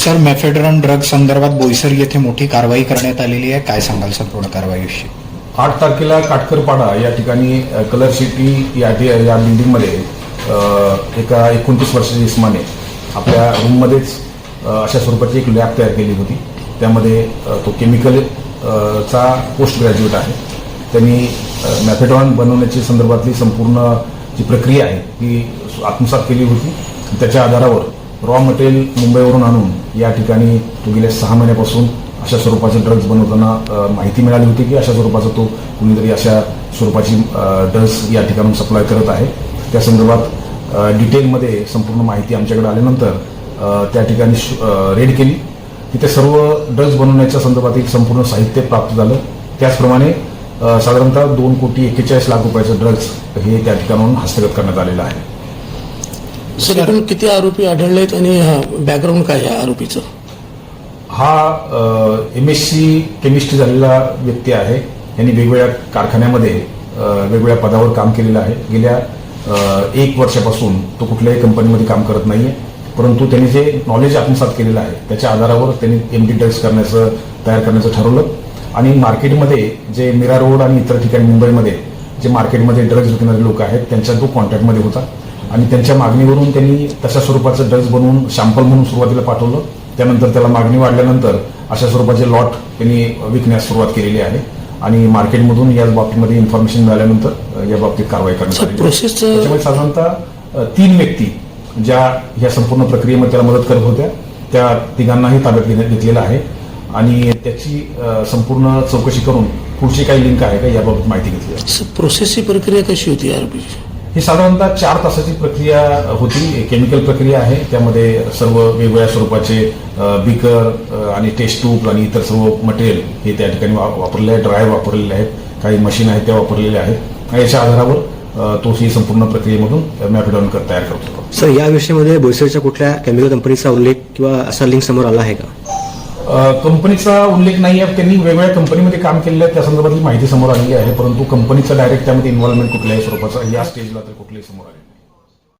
Sir mephedrone drug संदर्भात बोईसर येथे मोठी कारवाई करण्यात आलेली आहे. काय सांगाल सर पूर्ण कारवाईविषयी? आठ तारखेला काटकरपाडा या ठिकाणी कलर सिटी या या बिल्डिंगमध्ये एका एकोणतीस वर्षाच्या इस्माने आपल्या रूममध्येच अशा स्वरूपाची एक लॅब तयार केली होती. त्यामध्ये तो केमिकल चा पोस्ट ग्रॅज्युएट आहे. त्यांनी मॅफेडॉन बनवण्याची संदर्भातली संपूर्ण जी प्रक्रिया आहे ती आत्मसात केली होती. त्याच्या आधारावर रॉ मटेरियल मुंबईवरून आणून या ठिकाणी तो गेल्या सहा महिन्यापासून अशा स्वरूपाचे ड्रग्ज बनवताना माहिती मिळाली होती की अशा स्वरूपाचा तो कुणीतरी अशा स्वरूपाची ड्रग्ज या ठिकाणून सप्लाय करत आहे. त्या संदर्भात डिटेलमध्ये संपूर्ण माहिती आमच्याकडे आल्यानंतर त्या ठिकाणी रेड केली. तिथे सर्व ड्रग्ज बनवण्याच्या संदर्भातील संपूर्ण साहित्य प्राप्त झालं. त्याचप्रमाणे साधारणतः दोन कोटी एक्केचाळीस लाख रुपयाचं ड्रग्ज हे त्या ठिकाणाहून हस्तगत करण्यात आलेलं आहे. सर एकूण किती आरोपी आढळले आहेत आणि बॅकग्राऊंड काय आहे आरोपीचं? हा एम एस सी केमिस्ट्री झालेला व्यक्ती आहे. यांनी वेगवेगळ्या कारखान्यामध्ये वेगवेगळ्या पदावर काम केलेलं आहे. गेल्या एक वर्षापासून तो कुठल्याही कंपनीमध्ये काम करत नाहीये. परंतु त्यांनी जे नॉलेज आत्मसात केलेलं आहे त्याच्या आधारावर त्यांनी एम डी ड्रग्स करण्याचं तयार करण्याचं ठरवलं. आणि मार्केटमध्ये जे मीरा रोड आणि इतर ठिकाणी मुंबईमध्ये जे मार्केटमध्ये ड्रग्ज विकणारे लोक आहेत त्यांच्या तो कॉन्टॅक्टमध्ये होता आणि त्यांच्या मागणीवरून त्यांनी तशा स्वरूपाचं ड्रग्ज बनवून शॅम्पल म्हणून सुरुवातीला पाठवलं. त्यानंतर त्याला मागणी वाढल्यानंतर अशा स्वरूपाचे लॉट त्यांनी विकण्यास सुरुवात केलेली आहे. आणि मार्केटमधून या बाबतीमध्ये इन्फॉर्मेशन मिळाल्यानंतर या बाबतीत कारवाई करण्यात आली. त्याच्यामुळे साधारणतः तीन व्यक्ती ज्या या संपूर्ण प्रक्रियेमध्ये त्याला मदत करत होत्या त्या तिघांनाही ताब्यात घेतलेलं आहे. आणि त्याची संपूर्ण चौकशी करून पुढची काही लिंक आहे का याबाबत माहिती घेतली प्रोसेसची प्रक्रिया कशी होती आरोपीची ही साधारणतः चार तासाची प्रक्रिया होती. केमिकल प्रक्रिया आहे. त्यामध्ये सर्व वेगवेगळ्या स्वरूपाचे बिकर आणि टेस्ट ट्यूब आणि इतर सर्व मटेरियल हे त्या ठिकाणी वापरले आहे ड्राय वापरलेले आहेत. काही मशीन आहेत त्या वापरलेल्या आहेत. आणि याच्या आधारावर तो ही संपूर्ण प्रक्रियेमधून मॅफिडॉन तयार करतो सर या विषयामध्ये बोईसरच्या कुठल्या केमिकल कंपनीचा उल्लेख किंवा असा लिंक समोर आला आहे का? कंपनीचा उल्लेख नाही आहे. त्यांनी वेगवेगळ्या कंपनीमध्ये काम केलेलं आहे. त्या संदर्भातली माहिती समोर आलेली आहे. परंतु कंपनीचा डायरेक्ट त्यामध्ये इन्व्हॉल्वमेंट कुठल्याही स्वरूपाचा या स्टेजला तर कुठल्याही समोर आले